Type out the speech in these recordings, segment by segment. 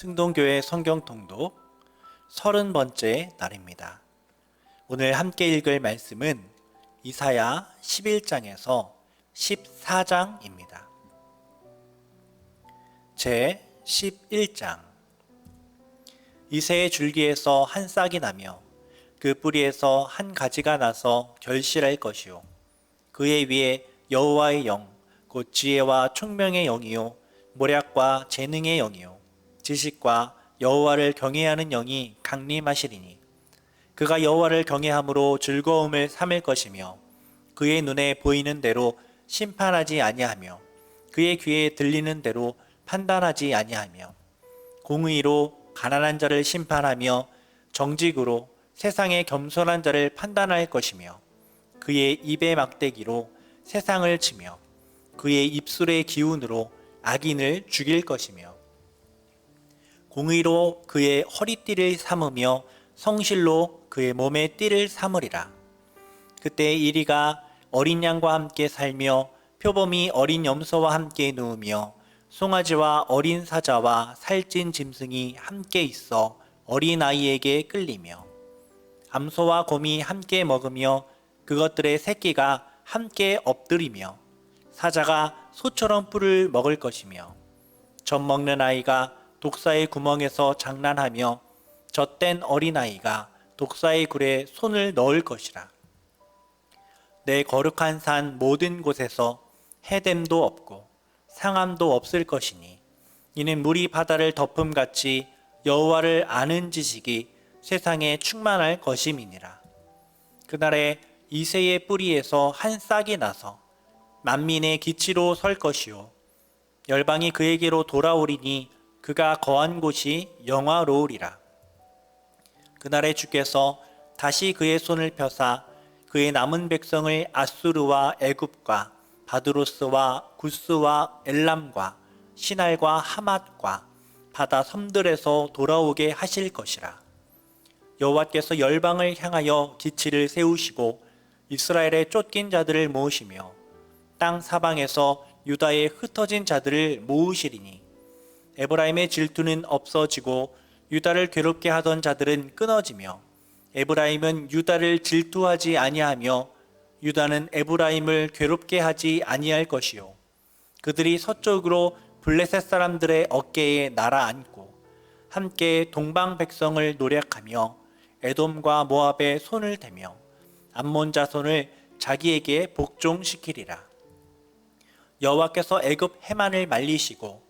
승동교회 성경통독 서른 번째 날입니다. 오늘 함께 읽을 말씀은 이사야 11장에서 14장입니다. 제 11장 이새의 줄기에서 한 싹이 나며 그 뿌리에서 한 가지가 나서 결실할 것이요 그의 위에 여호와의 영 곧 지혜와 총명의 영이요 모략과 재능의 영이요 지식과 여호와를 경외하는 영이 강림하시리니 그가 여호와를 경외함으로 즐거움을 삼을 것이며 그의 눈에 보이는 대로 심판하지 아니하며 그의 귀에 들리는 대로 판단하지 아니하며 공의로 가난한 자를 심판하며 정직으로 세상의 겸손한 자를 판단할 것이며 그의 입의 막대기로 세상을 치며 그의 입술의 기운으로 악인을 죽일 것이며 공의로 그의 허리띠를 삼으며 성실로 그의 몸의 띠를 삼으리라. 그때 이리가 어린 양과 함께 살며 표범이 어린 염소와 함께 누우며 송아지와 어린 사자와 살찐 짐승이 함께 있어 어린 아이에게 끌리며 암소와 곰이 함께 먹으며 그것들의 새끼가 함께 엎드리며 사자가 소처럼 뿔을 먹을 것이며 젖 먹는 아이가 독사의 구멍에서 장난하며 젖된 어린아이가 독사의 굴에 손을 넣을 것이라. 내 거룩한 산 모든 곳에서 해됨도 없고 상함도 없을 것이니 이는 물이 바다를 덮음같이 여호와를 아는 지식이 세상에 충만할 것임이니라. 그날에 이새의 뿌리에서 한 싹이 나서 만민의 기치로 설 것이요 열방이 그에게로 돌아오리니 그가 거한 곳이 영화로우리라. 그날에 주께서 다시 그의 손을 펴사 그의 남은 백성을 아수르와 애굽과 바드로스와 구스와 엘람과 시날과 하맛과 바다 섬들에서 돌아오게 하실 것이라. 여호와께서 열방을 향하여 기치를 세우시고 이스라엘의 쫓긴 자들을 모으시며 땅 사방에서 유다의 흩어진 자들을 모으시리니 에브라임의 질투는 없어지고 유다를 괴롭게 하던 자들은 끊어지며 에브라임은 유다를 질투하지 아니하며 유다는 에브라임을 괴롭게 하지 아니할 것이요. 그들이 서쪽으로 블레셋 사람들의 어깨에 날아앉고 함께 동방 백성을 노력하며 에돔과 모압의 손을 대며 암몬 자손을 자기에게 복종시키리라. 여호와께서 애굽 해만을 말리시고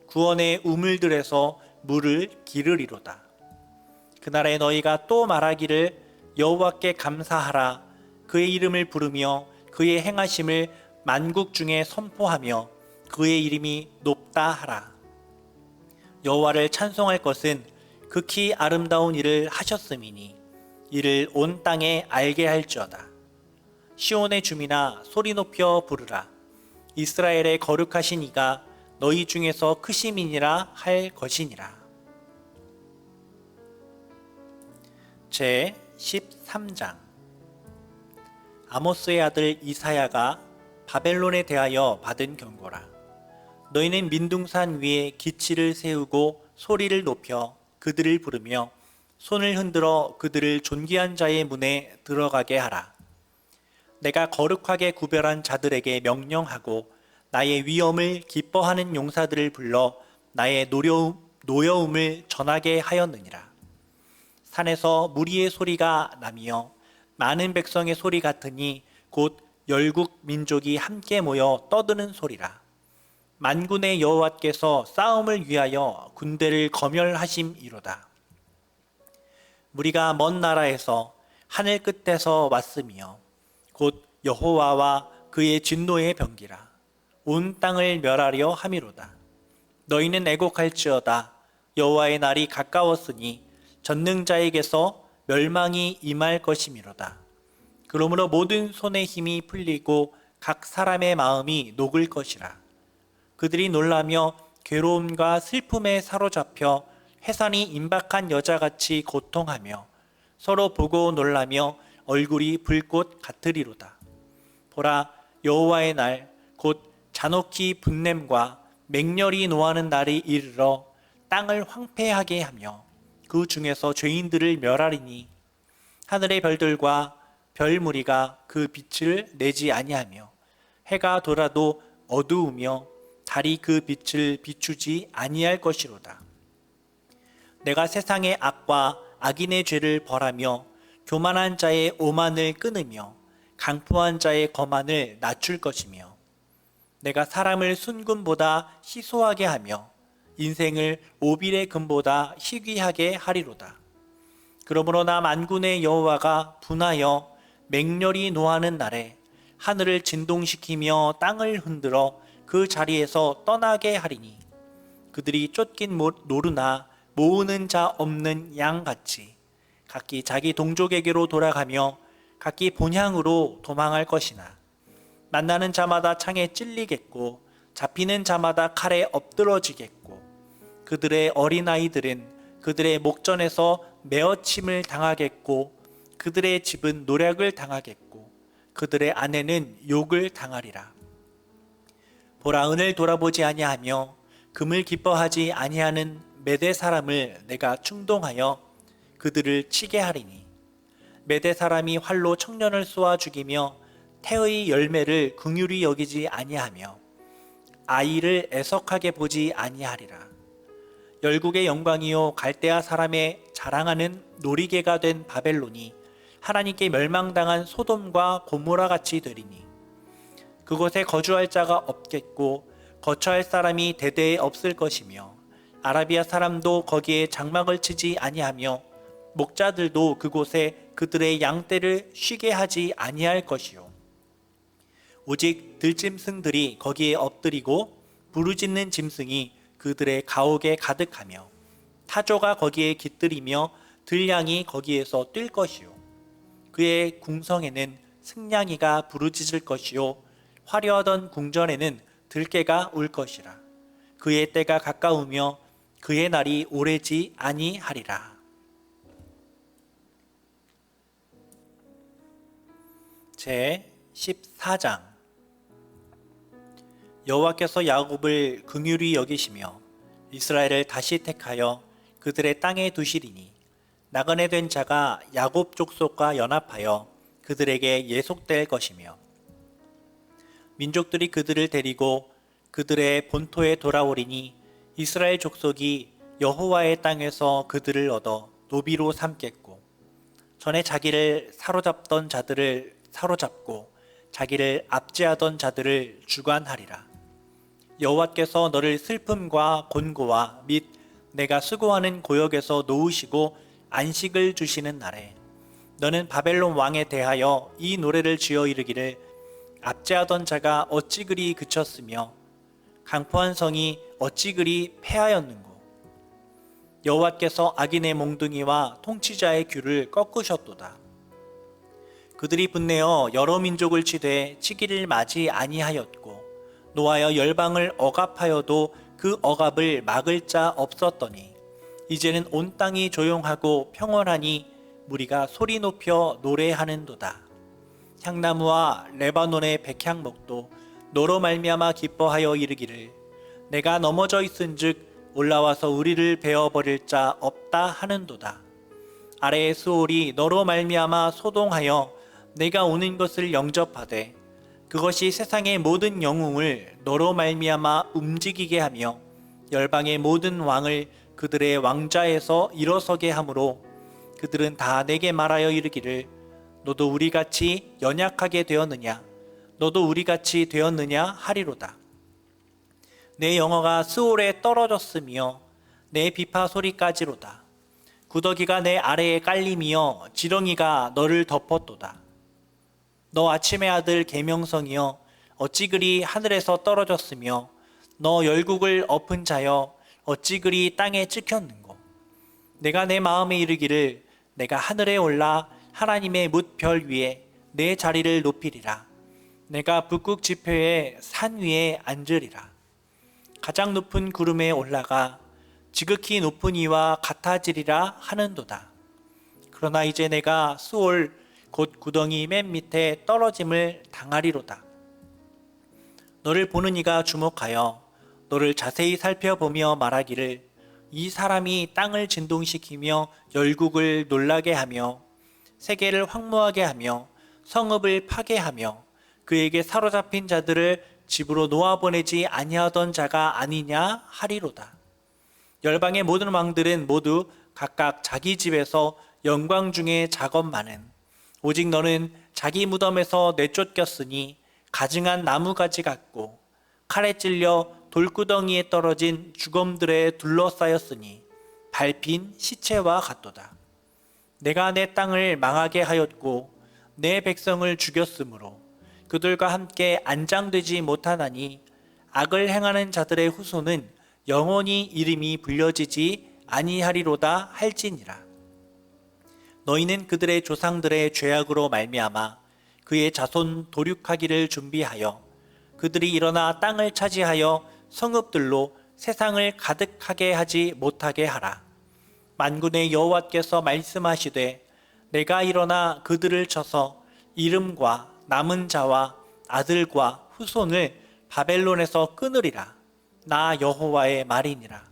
구원의 우물들에서 물을 기르리로다. 그날에 너희가 또 말하기를 여호와께 감사하라. 그의 이름을 부르며 그의 행하심을 만국 중에 선포하며 그의 이름이 높다 하라. 여호와를 찬송할 것은 극히 아름다운 일을 하셨음이니 이를 온 땅에 알게 할지어다. 시온의 주민아 소리 높여 부르라. 이스라엘의 거룩하신 이가 너희 중에서 크심이니라 할 것이니라. 제 13장 아모스의 아들 이사야가 바벨론에 대하여 받은 경고라. 너희는 민둥산 위에 기치를 세우고 소리를 높여 그들을 부르며 손을 흔들어 그들을 존귀한 자의 문에 들어가게 하라. 내가 거룩하게 구별한 자들에게 명령하고 나의 위엄을 기뻐하는 용사들을 불러 나의 노려움, 노여움을 전하게 하였느니라. 산에서 무리의 소리가 나며 많은 백성의 소리 같으니 곧 열국 민족이 함께 모여 떠드는 소리라. 만군의 여호와께서 싸움을 위하여 군대를 거멸하심이로다. 무리가 먼 나라에서 하늘 끝에서 왔으며 곧 여호와와 그의 진노의 병기라. 온 땅을 멸하려 함이로다. 너희는 애곡할지어다. 여호와의 날이 가까웠으니 전능자에게서 멸망이 임할 것이미로다. 그러므로 모든 손의 힘이 풀리고 각 사람의 마음이 녹을 것이라. 그들이 놀라며 괴로움과 슬픔에 사로잡혀 해산이 임박한 여자같이 고통하며 서로 보고 놀라며 얼굴이 불꽃 같으리로다. 보라 여호와의 날 곧 잔혹히 분냄과 맹렬히 노하는 날이 이르러 땅을 황폐하게 하며 그 중에서 죄인들을 멸하리니 하늘의 별들과 별 무리가 그 빛을 내지 아니하며 해가 돌아도 어두우며 달이 그 빛을 비추지 아니할 것이로다. 내가 세상의 악과 악인의 죄를 벌하며 교만한 자의 오만을 끊으며 강포한 자의 거만을 낮출 것이며 내가 사람을 순금보다 희소하게 하며 인생을 오빌의 금보다 희귀하게 하리로다. 그러므로 나 만군의 여호와가 분하여 맹렬히 노하는 날에 하늘을 진동시키며 땅을 흔들어 그 자리에서 떠나게 하리니 그들이 쫓긴 못 노르나 모으는 자 없는 양같이 각기 자기 동족에게로 돌아가며 각기 본향으로 도망할 것이나 만나는 자마다 창에 찔리겠고 잡히는 자마다 칼에 엎드러지겠고 그들의 어린아이들은 그들의 목전에서 매어침을 당하겠고 그들의 집은 노략을 당하겠고 그들의 아내는 욕을 당하리라. 보라 은을 돌아보지 아니하며 금을 기뻐하지 아니하는 메대 사람을 내가 충동하여 그들을 치게 하리니 메대 사람이 활로 청년을 쏘아 죽이며 태의 열매를 긍휼히 여기지 아니하며 아이를 애석하게 보지 아니하리라. 열국의 영광이요 갈대아 사람의 자랑하는 놀이개가 된 바벨론이 하나님께 멸망당한 소돔과 고모라 같이 되리니 그곳에 거주할 자가 없겠고 거처할 사람이 대대에 없을 것이며 아라비아 사람도 거기에 장막을 치지 아니하며 목자들도 그곳에 그들의 양떼를 쉬게 하지 아니할 것이요 오직 들짐승들이 거기에 엎드리고 부르짖는 짐승이 그들의 가옥에 가득하며 타조가 거기에 깃들이며 들량이 거기에서 뛸 것이요. 그의 궁성에는 승냥이가 부르짖을 것이요. 화려하던 궁전에는 들깨가 울 것이라. 그의 때가 가까우며 그의 날이 오래지 아니하리라. 제 14장 여호와께서 야곱을 긍휼히 여기시며 이스라엘을 다시 택하여 그들의 땅에 두시리니 나그네 된 자가 야곱 족속과 연합하여 그들에게 예속될 것이며 민족들이 그들을 데리고 그들의 본토에 돌아오리니 이스라엘 족속이 여호와의 땅에서 그들을 얻어 노비로 삼겠고 전에 자기를 사로잡던 자들을 사로잡고 자기를 압제하던 자들을 주관하리라. 여호와께서 너를 슬픔과 곤고와 및 내가 수고하는 고역에서 놓으시고 안식을 주시는 날에 너는 바벨론 왕에 대하여 이 노래를 지어 이르기를 압제하던 자가 어찌 그리 그쳤으며 강포한 성이 어찌 그리 패하였는고? 여호와께서 악인의 몽둥이와 통치자의 귀를 꺾으셨도다. 그들이 분내어 여러 민족을 치되 치기를 맞이 아니하였고 노하여 열방을 억압하여도 그 억압을 막을 자 없었더니 이제는 온 땅이 조용하고 평온하니 무리가 소리 높여 노래하는도다. 향나무와 레바논의 백향목도 너로 말미암아 기뻐하여 이르기를 내가 넘어져 있은즉 올라와서 우리를 베어 버릴 자 없다 하는도다. 아래의 수월이 너로 말미암아 소동하여 내가 오는 것을 영접하되 그것이 세상의 모든 영웅을 너로 말미암아 움직이게 하며 열방의 모든 왕을 그들의 왕좌에서 일어서게 하므로 그들은 다 내게 말하여 이르기를 너도 우리 같이 연약하게 되었느냐? 너도 우리 같이 되었느냐? 하리로다. 내 영어가 스올에 떨어졌으며 내 비파 소리까지로다. 구더기가 내 아래에 깔리며 지렁이가 너를 덮었도다 너 아침의 아들 계명성이여 어찌 그리 하늘에서 떨어졌으며 너 열국을 엎은 자여 어찌 그리 땅에 찍혔는고? 내가 내 마음에 이르기를 내가 하늘에 올라 하나님의 뭇 별 위에 내 자리를 높이리라. 내가 북극 지표의 산 위에 앉으리라. 가장 높은 구름에 올라가 지극히 높은 이와 같아지리라 하는도다. 그러나 이제 내가 수올 곧 구덩이 맨 밑에 떨어짐을 당하리로다 너를 보는 이가 주목하여 너를 자세히 살펴보며 말하기를 이 사람이 땅을 진동시키며 열국을 놀라게 하며 세계를 황무하게 하며 성읍을 파괴하며 그에게 사로잡힌 자들을 집으로 놓아보내지 아니하던 자가 아니냐 하리로다. 열방의 모든 왕들은 모두 각각 자기 집에서 영광 중에 작업 많은 오직 너는 자기 무덤에서 내쫓겼으니 가증한 나무가지 같고 칼에 찔려 돌구덩이에 떨어진 주검들에 둘러싸였으니 밟힌 시체와 같도다. 내가 내 땅을 망하게 하였고 내 백성을 죽였으므로 그들과 함께 안장되지 못하나니 악을 행하는 자들의 후손은 영원히 이름이 불려지지 아니하리로다 할지니라. 너희는 그들의 조상들의 죄악으로 말미암아 그의 자손 도륙하기를 준비하여 그들이 일어나 땅을 차지하여 성읍들로 세상을 가득하게 하지 못하게 하라. 만군의 여호와께서 말씀하시되 내가 일어나 그들을 쳐서 이름과 남은 자와 아들과 후손을 바벨론에서 끊으리라. 나 여호와의 말이니라.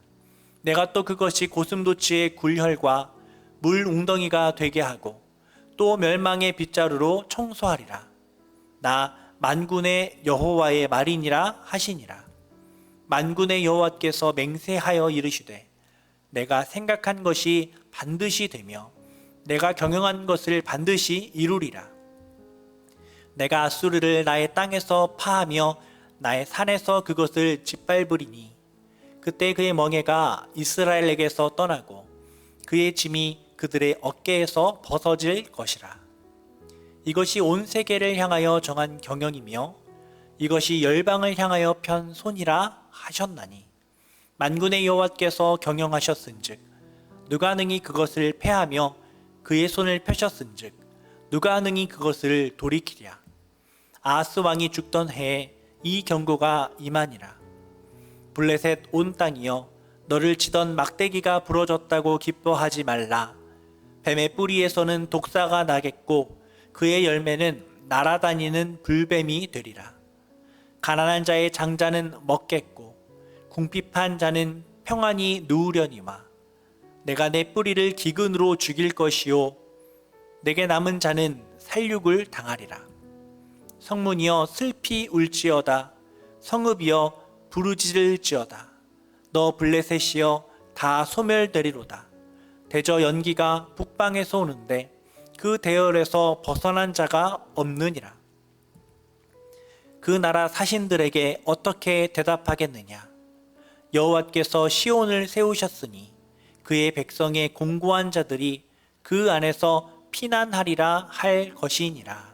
내가 또 그것이 고슴도치의 굴혈과 물 웅덩이가 되게 하고 또 멸망의 빗자루로 청소하리라. 나 만군의 여호와의 말이니라 하시니라. 만군의 여호와께서 맹세하여 이르시되 내가 생각한 것이 반드시 되며 내가 경영한 것을 반드시 이루리라. 내가 아수르를 나의 땅에서 파하며 나의 산에서 그것을 짓밟으리니 그때 그의 멍에가 이스라엘에게서 떠나고 그의 짐이 그들의 어깨에서 벗어질 것이라. 이것이 온 세계를 향하여 정한 경영이며 이것이 열방을 향하여 편 손이라 하셨나니 만군의 여호와께서 경영하셨은즉 누가 능히 그것을 패하며 그의 손을 펴셨은즉 누가 능히 그것을 돌이키랴. 아하스 왕이 죽던 해에 이 경고가 임하니라. 블레셋 온 땅이여 너를 치던 막대기가 부러졌다고 기뻐하지 말라 뱀의 뿌리에서는 독사가 나겠고 그의 열매는 날아다니는 불뱀이 되리라. 가난한 자의 장자는 먹겠고 궁핍한 자는 평안히 누우려니와 내가 내 뿌리를 기근으로 죽일 것이요 내게 남은 자는 살육을 당하리라. 성문이여 슬피 울지어다. 성읍이여 부르짖을지어다. 너 블레셋이여 다 소멸되리로다 대저 연기가 북방에서 오는데 그 대열에서 벗어난 자가 없느니라 그 나라 사신들에게 어떻게 대답하겠느냐? 여호와께서 시온을 세우셨으니 그의 백성의 공고한 자들이 그 안에서 피난하리라 할 것이니라.